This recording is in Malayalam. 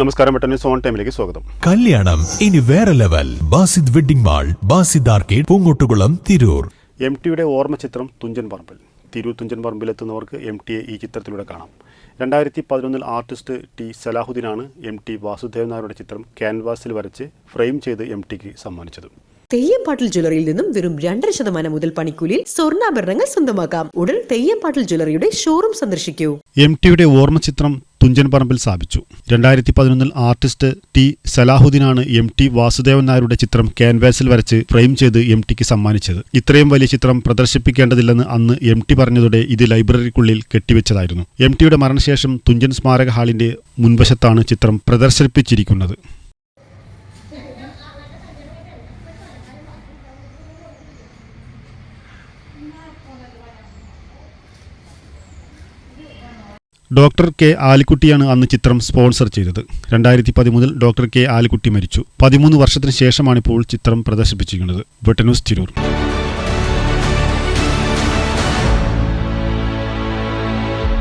നമസ്കാരം പെട്ടെന്ന് സോൺ ടൈമിലേക്ക് സ്വാഗതം. കല്യാണം ഇനി വേറെ level. Basid wedding mall Basid arcade Poongottukulam Tirur. M ടിയുടെ ഓർമ്മ ചിത്രം തുഞ്ചൻ പറമ്പിൽ. തിരൂർ തുഞ്ചൻ പറമ്പിലെത്തുന്നവർക്ക് എം ടിയെ ഈ ചിത്രത്തിലൂടെ കാണാം. രണ്ടായിരത്തി പതിനൊന്നിൽ ആർട്ടിസ്റ്റ് ടി സലാഹുദ്ദീനാണ് എം ടി വാസുദേവൻ നായരുടെ ചിത്രം ക്യാൻവാസിൽ വരച്ച് ഫ്രെയിം ചെയ്ത് എം ടിക്ക് സമ്മാനിച്ചത്. തെയ്യംപാട്ടിൽ ജ്വല്ലറിയിൽ നിന്നും വെറും രണ്ടര ശതമാനം മുതൽ പണിക്കൂലിയിൽ സ്വർണാഭരണങ്ങൾ സ്വന്തമാക്കാം. ഉടൻ തെയ്യംപാട്ടിൽ ജ്വല്ലറിയുടെ ഷോറൂം സന്ദർശിക്കൂ. എം ടിയുടെ ഓർമ്മ ചിത്രം തുഞ്ചൻ പറമ്പിൽ സ്ഥാപിച്ചു. രണ്ടായിരത്തി പതിനൊന്നിൽ ആർട്ടിസ്റ്റ് ടി സലാഹുദ്ദീനാണ് എം ടി വാസുദേവൻ നായരുടെ ചിത്രം ക്യാൻവാസിൽ വരച്ച് ഫ്രെയിം ചെയ്ത് എം ടിക്ക് സമ്മാനിച്ചത്. ഇത്രയും വലിയ ചിത്രം പ്രദർശിപ്പിക്കേണ്ടതില്ലെന്ന് അന്ന് എം ടി പറഞ്ഞതോടെ ഇത് ലൈബ്രറിക്കുള്ളിൽ കെട്ടിവെച്ചതായിരുന്നു. എം ടിയുടെ മരണശേഷം തുഞ്ചൻ സ്മാരക ഹാളിന്റെ മുൻവശത്താണ് ചിത്രം പ്രദർശിപ്പിച്ചിരിക്കുന്നത്. ഡോക്ടർ കെ ആലിക്കുട്ടിയാണ് അന്ന് ചിത്രം സ്പോൺസർ ചെയ്തത്. രണ്ടായിരത്തി പതിമൂന്നിൽ ഡോക്ടർ കെ ആലിക്കുട്ടി മരിച്ചു. പതിമൂന്ന് വർഷത്തിന് ശേഷമാണ് ഇപ്പോൾ ചിത്രം പ്രദർശിപ്പിച്ചിരിക്കുന്നത്. ബ്രിട്ടനൂസ് തിരൂർ.